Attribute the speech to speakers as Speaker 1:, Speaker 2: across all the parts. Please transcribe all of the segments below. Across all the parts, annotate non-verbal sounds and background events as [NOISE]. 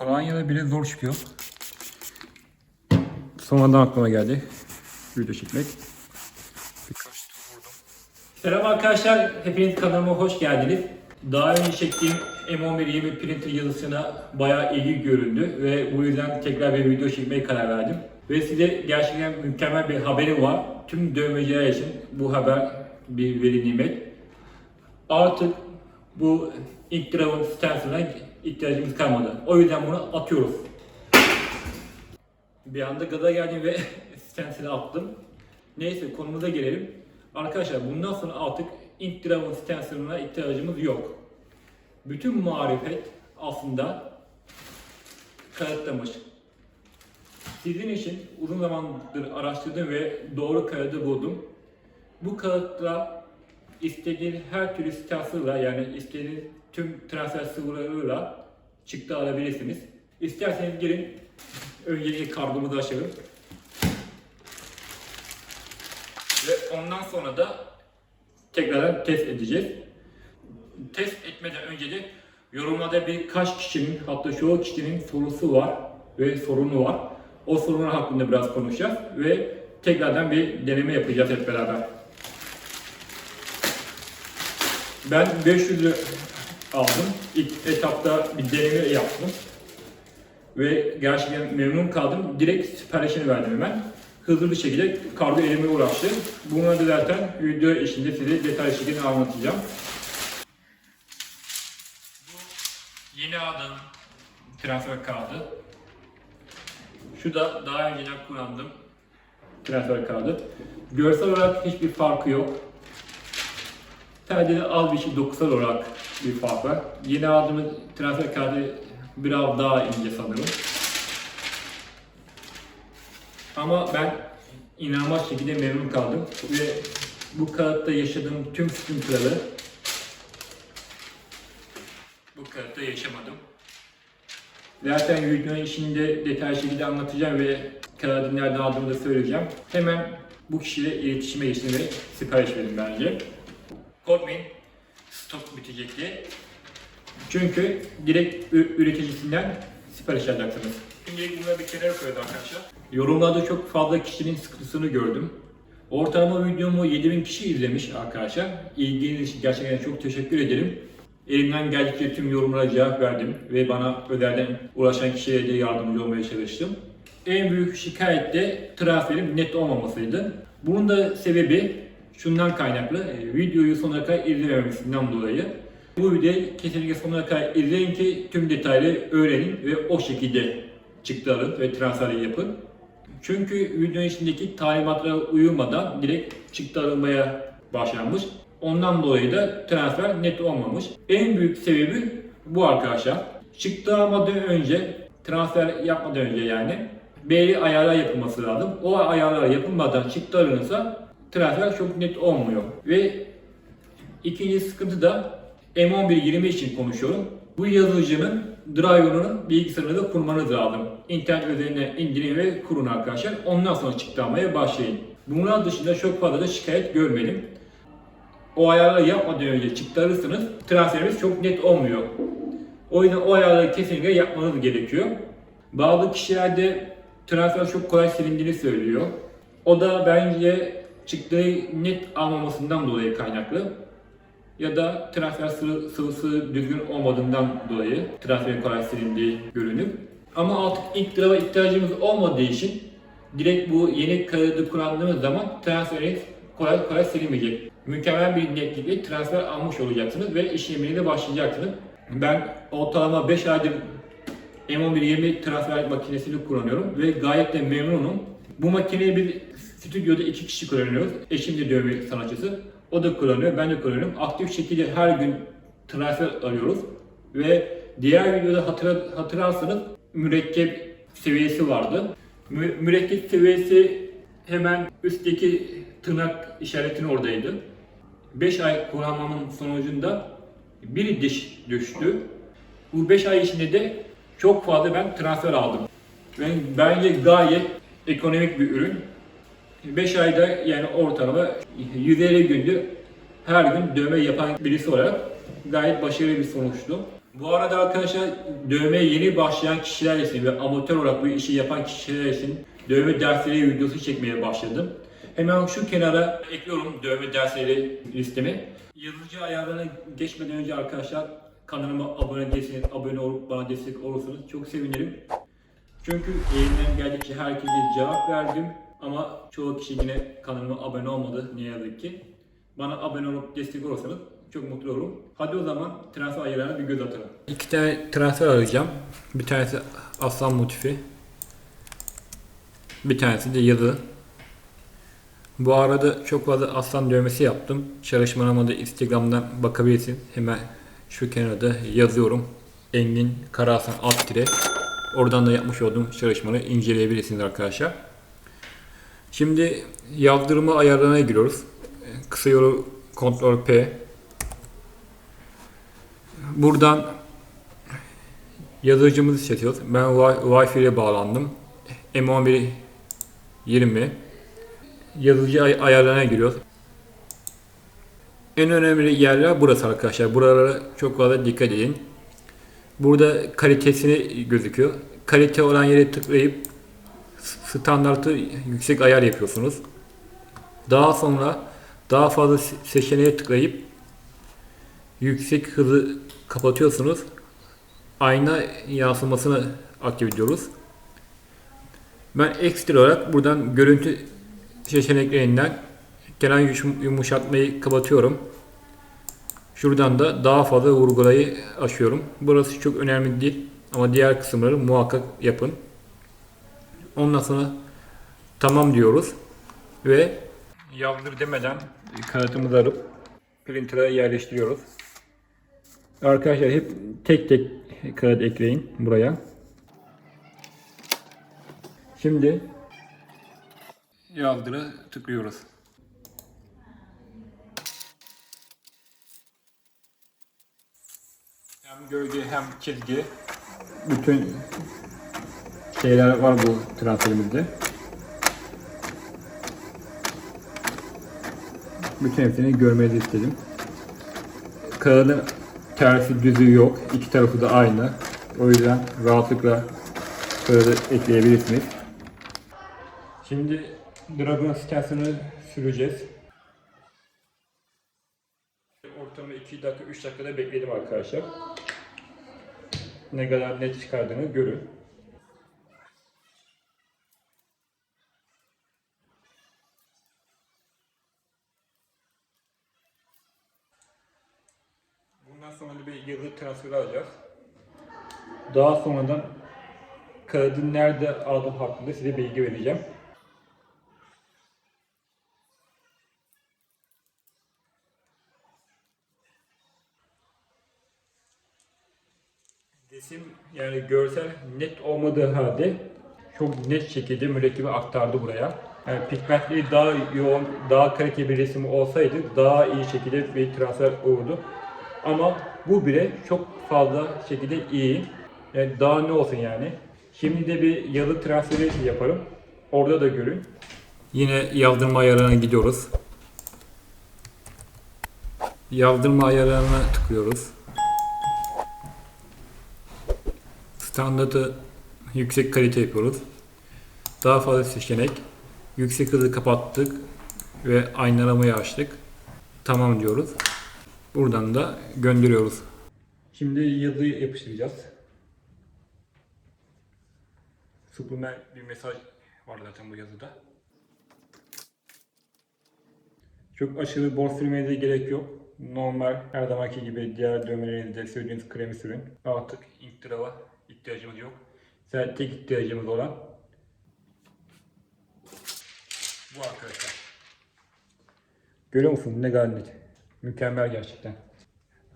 Speaker 1: Kolonya'da bile zor çıkıyor. Sonradan aklıma geldi. Video çekmek. Birkaç tur vurdum. Selam arkadaşlar, hepiniz kanalıma hoş geldiniz. Daha önce çektiğim M11 20 printer yazısına bayağı ilgi göründü ve bu yüzden tekrar bir video çekmeye karar verdim. Ve size gerçekten mükemmel bir haberim var. Tüm dövmeciler için bu haber bir veri nimet. Artık bu ilk Dragon stenciline ihtiyacımız kalmadı. O yüzden bunu atıyoruz. Bir anda gaza geldim ve [LAUGHS] stencil'i attım. Neyse konumuza gelelim. Arkadaşlar bundan sonra artık Ink Dragon stenciline ihtiyacımız yok. Bütün marifet aslında kağıttamış. Sizin için uzun zamandır araştırdım ve doğru kağıdı buldum. Bu kağıtla istediğiniz her türlü stencil'la yani istediğiniz tüm transfer sıvılarıyla çıktı alabilirsiniz. İsterseniz gelin öncelikle kargomuzu açalım. Ve ondan sonra da tekrardan test edeceğiz. Test etmeden önce de yorumlarda birkaç kişinin hatta çoğu kişinin sorusu var ve sorunu var. O sorunlar hakkında biraz konuşacağız ve tekrardan bir deneme yapacağız hep beraber. Ben 500 lira aldım. İlk etapta bir deneme yaptım. Ve gerçekten memnun kaldım. Direkt siparişini verdim hemen. Hızlı bir şekilde kargo elime uğraştı. Bunları da zaten video içinde size detaylı şekilde anlatacağım. Bu yeni aldığım transfer kağıdı. Şu da daha önceden kullandığım transfer kağıdı. Görsel olarak hiçbir farkı yok. Sadece az bir şey dokusal olarak bir fark var. Yeni aldığımız transfer kağıdı biraz daha ince sanırım. Ama ben inanılmaz şekilde memnun kaldım ve bu kağıtta yaşadığım tüm sıkıntıları bu kağıtta yaşamadım. Zaten videonun içinde detaylı şekilde anlatacağım ve kağıdı nereden aldığımı da söyleyeceğim. Hemen bu kişiyle iletişime geçtim ve sipariş verin bence. Korkmayın, stok bitecek diye. Çünkü direkt üreticisinden sipariş alacaksınız. Şimdilik bunları bir kenara koyalım arkadaşlar. Yorumlarda çok fazla kişinin sıkıntısını gördüm. Ortalama videomu 7000 kişi izlemiş arkadaşlar. İlginiz için gerçekten çok teşekkür ederim. Elimden geldikçe tüm yorumlara cevap verdim ve bana özelden ulaşan kişilere de yardımcı olmaya çalıştım. En büyük şikayet de transferin net olmamasıydı. Bunun da sebebi şundan kaynaklı. e, Videoyu sonuna kadar izlememesinden dolayı. Bu videoyu kesinlikle sonuna kadar izleyin ki tüm detayları öğrenin ve o şekilde çıktı ve transferi yapın. Çünkü videonun içindeki talimatlara uyulmadan direkt çıktı alınmaya başlanmış. Ondan dolayı da transfer net olmamış. En büyük sebebi bu arkadaşlar. Çıktı almadan önce, transfer yapmadan önce yani belli ayarlar yapılması lazım. O ayarlar yapılmadan çıktı alınırsa transfer çok net olmuyor. Ve ikinci sıkıntı da M1120 için konuşuyorum. Bu yazıcının driver'ının bilgisayarını da kurmanız lazım. İnternet üzerinden indirin ve kurun arkadaşlar. Ondan sonra çıktı almaya başlayın. Bunlar dışında çok fazla da şikayet görmedim. O ayarları yapmadan önce çıktı alırsanız transferimiz çok net olmuyor. O yüzden o ayarları kesinlikle yapmanız gerekiyor. Bazı kişilerde transfer çok kolay silindiğini söylüyor. O da bence çıktığı net almamasından dolayı kaynaklı. Ya da transfer sıvı- sıvısı düzgün olmadığından dolayı transferin kolay silindiği görünür. Ama artık ilk drava ihtiyacımız olmadığı için direkt bu yeni kaydı kullandığımız zaman transferiniz kolay kolay silinmeyecek. Mükemmel bir netlikle transfer almış olacaksınız ve işlemine de başlayacaksınız. Ben ortalama 5 aydır M1120 transfer makinesini kullanıyorum ve gayet de memnunum. Bu makineyi bir stüdyoda iki kişi kullanıyoruz. Eşim de dövme sanatçısı. O da kullanıyor, ben de kullanıyorum. Aktif şekilde her gün transfer arıyoruz. Ve diğer videoda hatırla, hatırlarsanız mürekkep seviyesi vardı. Mü- mürekkep seviyesi hemen üstteki tırnak işaretinin oradaydı. 5 ay kullanmamın sonucunda bir diş düştü. Bu 5 ay içinde de çok fazla ben transfer aldım. Ben bence gayet ekonomik bir ürün. 5 ayda yani ortalama 150 günde her gün dövme yapan birisi olarak gayet başarılı bir sonuçtu. Bu arada arkadaşlar dövmeye yeni başlayan kişiler için ve amatör olarak bu işi yapan kişiler için dövme dersleri videosu çekmeye başladım. Hemen şu kenara ekliyorum dövme dersleri listemi. Yazıcı ayarlarına geçmeden önce arkadaşlar kanalıma abone değilseniz, abone olup bana destek olursanız çok sevinirim. Çünkü elimden geldikçe herkese cevap verdim ama çoğu kişi yine kanalıma abone olmadı ne yazık ki. Bana abone olup destek olursanız çok mutlu olurum. Hadi o zaman transfer ayarlarına bir göz atalım. İki tane transfer arayacağım. Bir tanesi aslan motifi. Bir tanesi de yazı. Bu arada çok fazla aslan dövmesi yaptım. Çalışmalarıma da Instagram'dan bakabilirsin. Hemen şu kenarda yazıyorum. Engin Karahasan alt tire. Oradan da yapmış olduğum çalışmaları inceleyebilirsiniz arkadaşlar. Şimdi yazdırma ayarlarına giriyoruz. Kısa yolu Ctrl P. Buradan yazıcımızı seçiyoruz. Ben Wi- Wi-Fi ile bağlandım. M11 20 yazıcı ay- ayarlarına giriyoruz. En önemli yerler burası arkadaşlar. Buralara çok fazla dikkat edin. Burada kalitesini gözüküyor. Kalite olan yere tıklayıp standartı yüksek ayar yapıyorsunuz. Daha sonra daha fazla se- seçeneğe tıklayıp yüksek hızı kapatıyorsunuz. Ayna yansımasını aktif ediyoruz. Ben ekstra olarak buradan görüntü seçeneklerinden yum- yumuşatmayı kapatıyorum. Şuradan da daha fazla vurgulayı açıyorum. Burası çok önemli değil ama diğer kısımları muhakkak yapın. Ondan sonra tamam diyoruz ve yazdır demeden kağıtımızı alıp printer'a yerleştiriyoruz. Arkadaşlar hep tek tek kağıt ekleyin buraya. Şimdi yazdıra tıklıyoruz. Hem gölge hem çizgi bütün şeyler var bu transferimizde. Bütün hepsini görmenizi istedim. Kağıdın tersi düzü yok. İki tarafı da aynı. O yüzden rahatlıkla kağıdı ekleyebilirsiniz. Şimdi Dragon Stencil'ını süreceğiz. Ortamı 2 dakika 3 dakikada bekledim arkadaşlar. Ne kadar net çıkardığını görün. Yazı transferi alacağız. Daha sonradan kağıdın nerede aldığım hakkında size bilgi vereceğim. Resim yani görsel net olmadığı halde çok net şekilde mürekkebi aktardı buraya. Yani pigmentleri daha yoğun, daha kaliteli bir resim olsaydı daha iyi şekilde bir transfer olurdu. Ama bu bile çok fazla şekilde iyi. Yani daha ne olsun yani. Şimdi de bir yazı transferi yaparım. Orada da görün. Yine yazdırma ayarına gidiyoruz. Yazdırma ayarlarına tıklıyoruz. Standartı yüksek kalite yapıyoruz. Daha fazla seçenek. Yüksek hızı kapattık ve aynalamayı açtık. Tamam diyoruz. Buradan da gönderiyoruz. Şimdi yazıyı yapıştıracağız. Subliminal bir mesaj var zaten bu yazıda. Çok aşırı bol sürmeye de gerek yok. Normal her zamanki gibi diğer dövmelerinizde sürdüğünüz kremi sürün. Artık ink drava ihtiyacımız yok. Tek ihtiyacımız olan bu arkadaşlar. Görüyor musun ne net. Mükemmel gerçekten.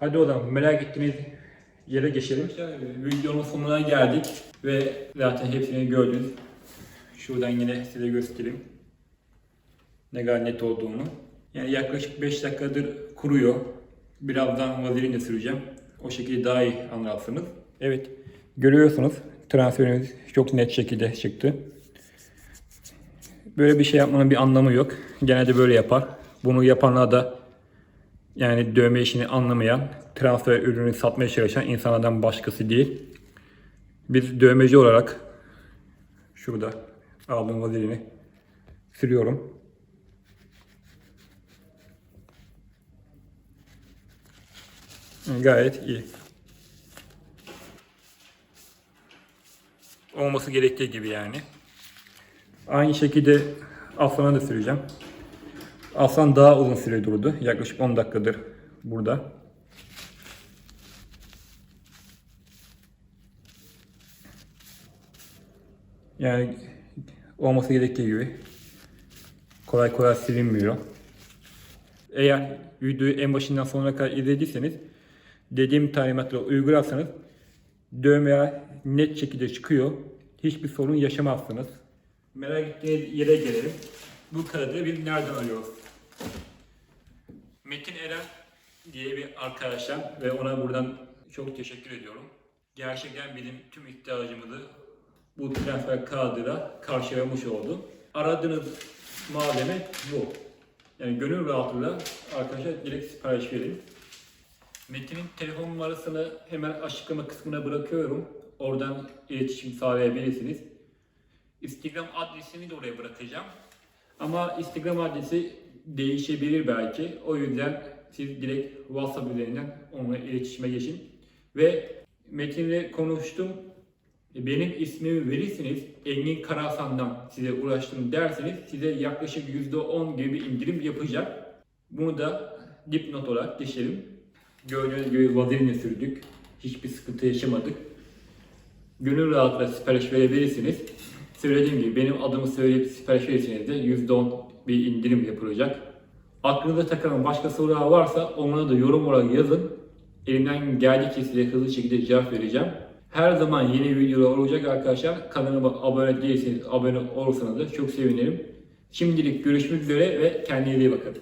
Speaker 1: Hadi o zaman merak ettiğiniz yere geçelim. Videonun sonuna geldik ve zaten hepsini gördünüz. Şuradan yine size göstereyim. Ne kadar net olduğunu. Yani yaklaşık 5 dakikadır kuruyor. Birazdan vazelinle süreceğim. O şekilde daha iyi anlarsınız. Evet. Görüyorsunuz transferimiz çok net şekilde çıktı. Böyle bir şey yapmanın bir anlamı yok. Genelde böyle yapar. Bunu yapanlar da Yani dövme işini anlamayan, transfer ürünü satmaya çalışan insanlardan başkası değil. Bir dövmeci olarak şurada aldığım vazelini sürüyorum. Gayet iyi. Olması gerektiği gibi yani. Aynı şekilde Aslan'a da süreceğim. Aslan daha uzun süre durdu. Yaklaşık 10 dakikadır burada. Yani olması gerektiği gibi kolay kolay silinmiyor. Eğer videoyu en başından sonuna kadar izlediyseniz dediğim talimatları uygularsanız dövmeler net şekilde çıkıyor. Hiçbir sorun yaşamazsınız. Merak ettiğiniz yere gelelim. Bu kağıdı biz nereden alıyoruz? Metin Eren diye bir arkadaşım ve ona buradan çok teşekkür ediyorum. Gerçekten bizim tüm ihtiyacımızı bu transfer kağıdıyla karşılamış oldu. Aradığınız malzeme bu. Yani gönül rahatlığıyla arkadaşlar direkt sipariş verin. Metin'in telefon numarasını hemen açıklama kısmına bırakıyorum. Oradan iletişim sağlayabilirsiniz. Instagram adresini de oraya bırakacağım. Ama Instagram adresi değişebilir belki. O yüzden siz direkt WhatsApp üzerinden onunla iletişime geçin. Ve Metin'le konuştum. Benim ismimi verirseniz Engin Karahasan'dan size ulaştım derseniz size yaklaşık %10 gibi indirim yapacak. Bunu da dipnot olarak geçelim. Gördüğünüz gibi vazelinle sürdük. Hiçbir sıkıntı yaşamadık. Gönül rahatlıkla sipariş verebilirsiniz. Söylediğim gibi benim adımı söyleyip sipariş verirseniz de %10 bir indirim yapılacak. Aklınıza takılan başka sorular varsa onları da yorum olarak yazın. Elimden geldikçe size hızlı şekilde cevap vereceğim. Her zaman yeni videolar olacak arkadaşlar. Kanalıma abone değilseniz abone olursanız da çok sevinirim. Şimdilik görüşmek üzere ve kendinize iyi bakın.